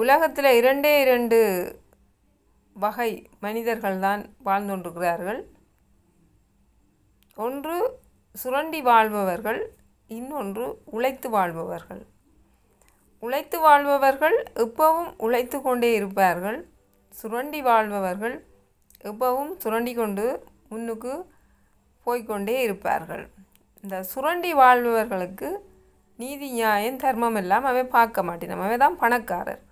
உலகத்தில் இரண்டே இரண்டு வகை மனிதர்கள் தான் வாழ்ந்து ஒன்று சுரண்டி வாழ்பவர்கள் இன்னொன்று உழைத்து வாழ்பவர்கள். உழைத்து வாழ்பவர்கள் எப்பவும் உழைத்து கொண்டே இருப்பார்கள். சுரண்டி வாழ்பவர்கள் எப்பவும் சுரண்டி கொண்டு முன்னுக்கு போய்க்கொண்டே இருப்பார்கள். இந்த சுரண்டி வாழ்பவர்களுக்கு நீதி நியாயம் தர்மம் எல்லாம் அவன் பார்க்க மாட்டேன். அவன் தான் பணக்காரர்.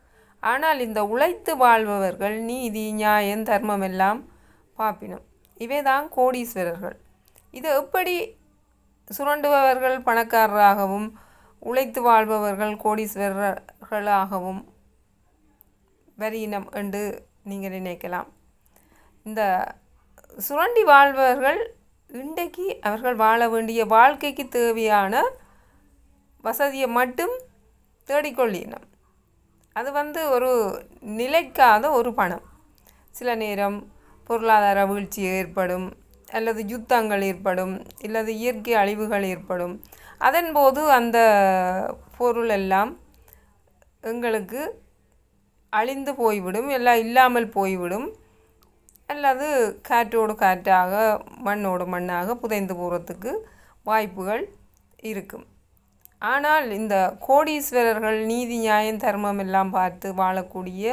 ஆனால் இந்த உழைத்து வாழ்பவர்கள் நீதி நியாயம் தர்மம் எல்லாம் பாப்பினம். இவை தான் கோடீஸ்வரர்கள். இது எப்படி சுரண்டுபவர்கள் பணக்காரராகவும் உழைத்து வாழ்பவர்கள் கோடீஸ்வரர்களாகவும் வரியினம் என்று நீங்கள் நினைக்கலாம். இந்த சுரண்டி வாழ்பவர்கள் இன்றைக்கு அவர்கள் வாழ வேண்டிய வாழ்க்கைக்கு தேவையான வசதியை மட்டும் தேடிக்கொள்ளினம் அது வந்து ஒரு நிலைக்காத ஒரு பணம். சில நேரம் பொருளாதார வீழ்ச்சி ஏற்படும் அல்லது யுத்தங்கள் ஏற்படும் அல்லது இயற்கை அழிவுகள் ஏற்படும். அதன்போது அந்த பொருள் எல்லாம் எங்களுக்கு அழிந்து போய்விடும் எல்லாம் இல்லாமல் போய்விடும். அல்லது காற்றோடு காற்றாக மண்ணோடு மண்ணாக புதைந்து போகிறதுக்கு வாய்ப்புகள் இருக்கும். ஆனால் இந்த கோடீஸ்வரர்கள் நீதி நியாயம் தர்மம் எல்லாம் பார்த்து வாழக்கூடிய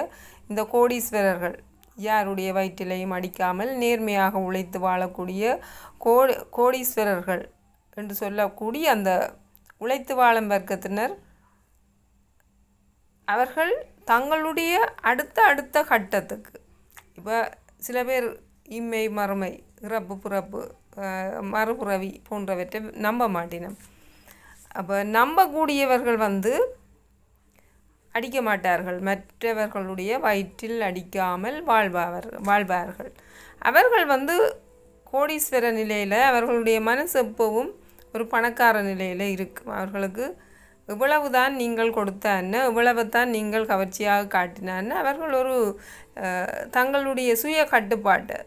இந்த கோடீஸ்வரர்கள் யாருடைய வயிற்றிலையும் அடிக்காமல் நேர்மையாக உழைத்து வாழக்கூடிய கோ கோடீஸ்வரர்கள் என்று சொல்லக்கூடிய அந்த உழைத்து வாழும் வர்க்கத்தினர் அவர்கள் தங்களுடைய அடுத்த அடுத்த கட்டத்துக்கு. இப்போ சில பேர் இம்மை மறுமை இறப்பு பிறப்பு மறுபுறவி போன்றவற்றை நம்ப மாட்டினோம். அப்போ நம்பக்கூடியவர்கள் வந்து அடிக்க மாட்டார்கள். மற்றவர்களுடைய வயிற்றில் அடிக்காமல் வாழ்பவர் வாழ்வார்கள். அவர்கள் வந்து கோடீஸ்வர நிலையில் அவர்களுடைய மனசு எப்பவும் ஒரு பணக்கார நிலையில் இருக்கும். அவர்களுக்கு இவ்வளவு தான் நீங்கள் கொடுத்தான்னு இவ்வளவு தான் நீங்கள் கவர்ச்சியாக காட்டினான்னு அவர்கள் ஒரு தங்களுடைய சுய கட்டுப்பாட்டை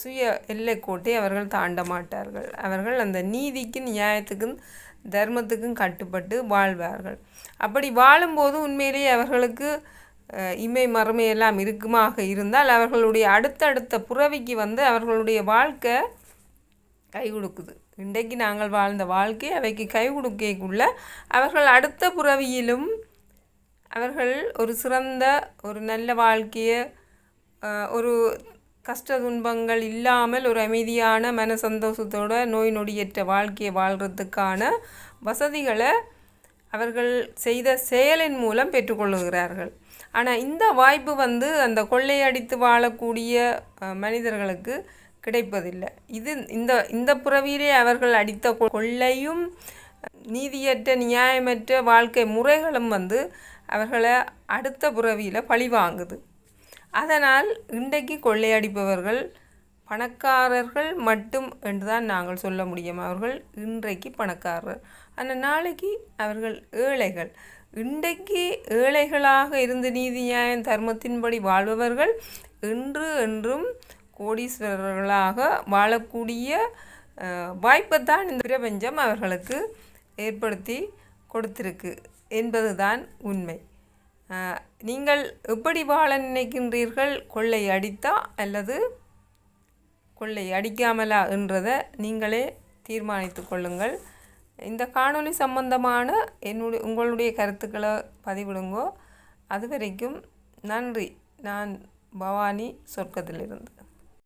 சுய எல்லைக்கோட்டை அவர்கள் தாண்ட மாட்டார்கள். அவர்கள் அந்த நீதிக்கும் நியாயத்துக்கும் தர்மத்துக்கும் கட்டுப்பட்டு வாழ்வார்கள். அப்படி வாழும்போது உண்மையிலேயே அவர்களுக்கு இமை மறுமை எல்லாம் இருக்குமாக இருந்தால் அவர்களுடைய அடுத்தடுத்த புறவிக்கு வந்து அவர்களுடைய வாழ்க்கை கை கொடுக்குது இன்றைக்கு நாங்கள் வாழ்ந்த வாழ்க்கை அவைக்கு கை கொடுக்கக்குள்ள அவர்கள் அடுத்த புறவியிலும் அவர்கள் ஒரு சிறந்த ஒரு நல்ல வாழ்க்கையை ஒரு கஷ்ட துன்பங்கள் இல்லாமல் ஒரு அமைதியான மன சந்தோஷத்தோட நோய் நொடியற்ற வாழ்க்கையை வாழ்கிறதுக்கான வசதிகளை அவர்கள் செய்த செயலின் மூலம் பெற்றுக்கொள்ளுகிறார்கள். ஆனால் இந்த வாய்ப்பு வந்து அந்த கொள்ளையடித்து வாழக்கூடிய மனிதர்களுக்கு கிடைப்பதில்லை. இது இந்த இந்த புறவியிலே அவர்கள் அடித்த கொள்ளையும் நீதியற்ற நியாயமற்ற வாழ்க்கை முறைகளும் வந்து அவர்களை அடுத்த புறவியில் பழிவாங்குது. அதனால் இன்றைக்கு கொள்ளையடிப்பவர்கள் பணக்காரர்கள் மட்டும் என்று தான் நாங்கள் சொல்ல முடியும். அவர்கள் இன்றைக்கு பணக்காரர். ஆனால் நாளைக்கு அவர்கள் ஏழைகள். இன்றைக்கு ஏழைகளாக இருந்து நீதி நியாயம் தர்மத்தின்படி வாழ்பவர்கள் இன்று என்றும் கோடீஸ்வரர்களாக வாழக்கூடிய வாய்ப்பை தான் இந்த பிரபஞ்சம் அவர்களுக்கு ஏற்படுத்தி கொடுத்திருக்கு என்பதுதான் உண்மை. நீங்கள் எப்படி வாழ நினைக்கின்றீர்கள்? கொள்ளை அடித்தா அல்லது கொள்ளை அடிக்காமலா என்றதை நீங்களே தீர்மானித்து கொள்ளுங்கள். இந்த காணொளி சம்பந்தமான என்னுடைய உங்களுடைய கருத்துக்களை பதிவிடுங்கோ. அது வரைக்கும் நன்றி. நான் பவானி சொர்க்கத்திலிருந்து.